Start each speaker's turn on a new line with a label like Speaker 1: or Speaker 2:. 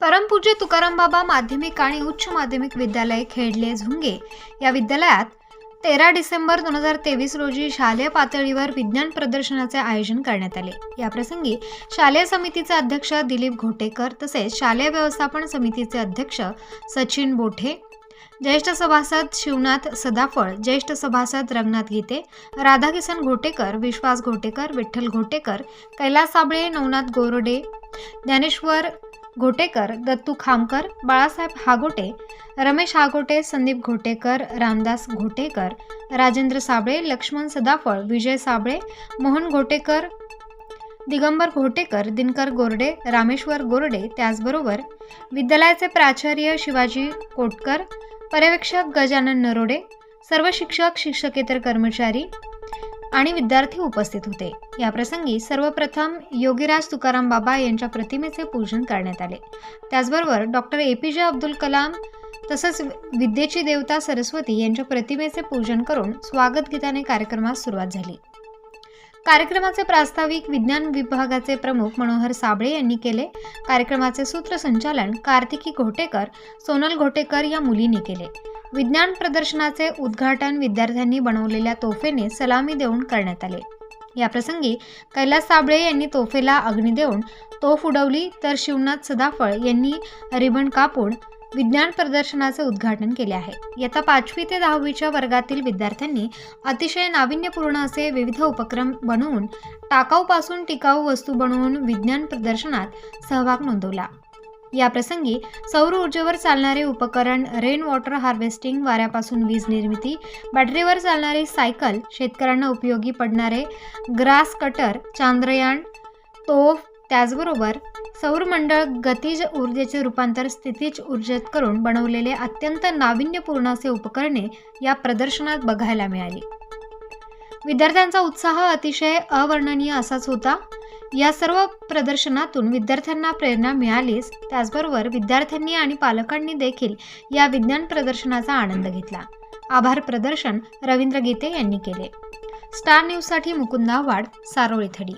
Speaker 1: परमपूज्य तुकाराम बाबा माध्यमिक आणि उच्च माध्यमिक विद्यालय खेडले झुंगे. या विद्यालयात तेरा डिसेंबर दोन हजार तेवीस रोजी शालेय पातळीवर विज्ञान प्रदर्शनाचे आयोजन करण्यात आले. याप्रसंगी शालेय समितीचे अध्यक्ष दिलीप घोटेकर तसेच शालेय व्यवस्थापन समितीचे अध्यक्ष सचिन बोठे ज्येष्ठ सभासद शिवनाथ सदाफळ ज्येष्ठ सभासद रंगनाथ गीते राधाकिसन घोटेकर विश्वास घोटेकर विठ्ठल घोटेकर कैलास साबळे नवनाथ गोरडे ज्ञानेश्वर घोटेकर दत्तू खामकर बाळासाहेब हागोटे रमेश हागोटे संदीप घोटेकर रामदास घोटेकर राजेंद्र साबळे लक्ष्मण सदाफळ विजय साबळे मोहन घोटेकर दिगंबर घोटेकर दिनकर गोरडे रामेश्वर गोरडे त्याचबरोबर विद्यालयाचे प्राचार्य शिवाजी कोटकर पर्यवेक्षक गजानन नरोडे सर्व शिक्षक शिक्षकेतर कर्मचारी आणि विद्यार्थी उपस्थित होते. याप्रसंगी सर्वप्रथम योगीराज तुकाराम बाबा यांच्या प्रतिमेचे पूजन करण्यात आले. त्याचबरोबर डॉक्टर ए पी जे अब्दुल कलाम तसंच विद्येची देवता सरस्वती यांच्या प्रतिमेचे पूजन करून स्वागत गीताने कार्यक्रमास सुरुवात झाली. कार्यक्रमाचे प्रास्ताविक विज्ञान विभागाचे प्रमुख मनोहर साबळे यांनी केले. कार्यक्रमाचे सूत्रसंचालन कार्तिकी घोटेकर सोनल घोटेकर या मुलींनी केले. विज्ञान प्रदर्शनाचे उद्घाटन विद्यार्थ्यांनी बनवलेल्या तोफेने सलामी देऊन करण्यात आले. याप्रसंगी कैलास साबळे यांनी तोफेला अग्नी देऊन तोफ उडवली तर शिवनाथ सदाफळ यांनी रिबन कापून विज्ञान प्रदर्शनाचे उद्घाटन केले आहे. इयत्ता पाचवी ते दहावीच्या वर्गातील विद्यार्थ्यांनी अतिशय नाविन्यपूर्ण असे विविध उपक्रम बनवून टाकाऊपासून टिकाऊ वस्तू बनवून विज्ञान प्रदर्शनात सहभाग नोंदवला. याप्रसंगी सौर ऊर्जेवर चालणारे उपकरण रेन वॉटर हार्वेस्टिंग वाऱ्यापासून वीज निर्मिती बॅटरीवर चालणारी सायकल शेतकऱ्यांना उपयोगी पडणारे ग्रास कटर चांद्रयान तोफ त्याचबरोबर सौरमंडळ गतिज ऊर्जेचे रूपांतर स्थितीज ऊर्जेत करून बनवलेले अत्यंत नाविन्यपूर्ण असे उपकरणे या प्रदर्शनात बघायला मिळाली. विद्यार्थ्यांचा उत्साह अतिशय अवर्णनीय असाच होता. या सर्व प्रदर्शनातून विद्यार्थ्यांना प्रेरणा मिळालीच त्याचबरोबर विद्यार्थ्यांनी आणि पालकांनी देखील या विज्ञान प्रदर्शनाचा आनंद घेतला. आभार प्रदर्शन रवींद्र गीते यांनी केले. स्टार न्यूजसाठी मुकुंद आव्हाड सारोळी थडी.